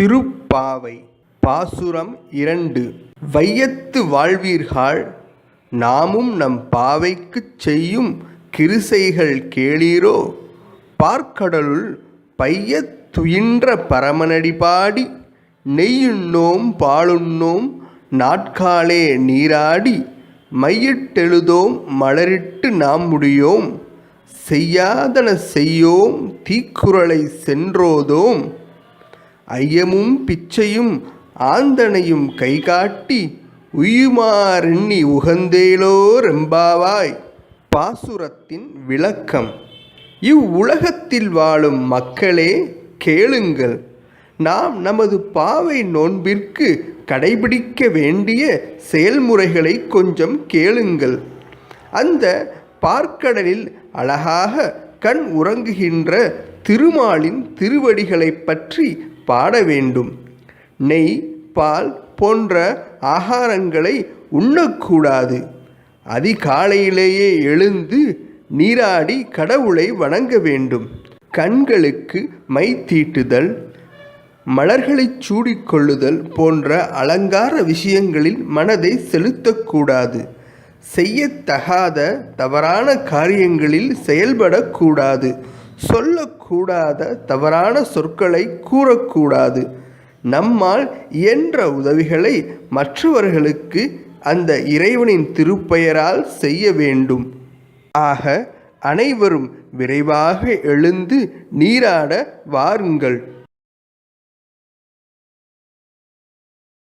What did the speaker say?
திருப்பாவை. பாசுரம் இரண்டு. வையத்து வாழ்வீர்கள் நாமும் நம் பாவைக்குச் செய்யும் கிருசைகள் கேளீரோ? பார்க்கடலுள் பையத் துயின்ற பரமனடி பாடி நெய்யுண்ணோம் பாலுண்ணோம் நாட்காலே நீராடி மையிட்டெழுதோம் மலரிட்டு நாம் முடியோம். செய்யாதன செய்யோம் தீக்குறளை சென்றோதோம். ஐயமும் பிச்சையும் ஆந்தனையும் கைகாட்டி உயுமாறெண்ணி உகந்தேலோரெம்பாவாய் பாசுரத்தின் விளக்கம். இவ்வுலகத்தில் வாழும் மக்களே கேளுங்கள். நாம் நமது பாவை நோன்பிற்கு கடைபிடிக்க வேண்டிய செயல்முறைகளை கொஞ்சம் கேளுங்கள். அந்த பார்க்கடலில் அழகாக கண் உறங்குகின்ற திருமாலின் திருவடிகளைப் பற்றி பாட வேண்டும். நெய் பால் போன்ற ஆகாரங்களை உண்ணக்கூடாது. அதிகாலையிலேயே எழுந்து நீராடி கடவுளை வணங்க வேண்டும். கண்களுக்கு மை தீட்டுதல் மலர்களைச் சூடிக்கொள்ளுதல் போன்ற அலங்கார விஷயங்களில் மனதை செலுத்தக்கூடாது. செய்யத்தகாத தவறான காரியங்களில் செயல்படக்கூடாது. சொல்லக்கூடாத தவறான சொற்களை கூறக்கூடாது. நம்மால் இயன்ற உதவிகளை மற்றவர்களுக்கு அந்த இறைவனின் திருப்பெயரால் செய்ய வேண்டும். ஆக அனைவரும் விரைவாக எழுந்து நீராட வாருங்கள்.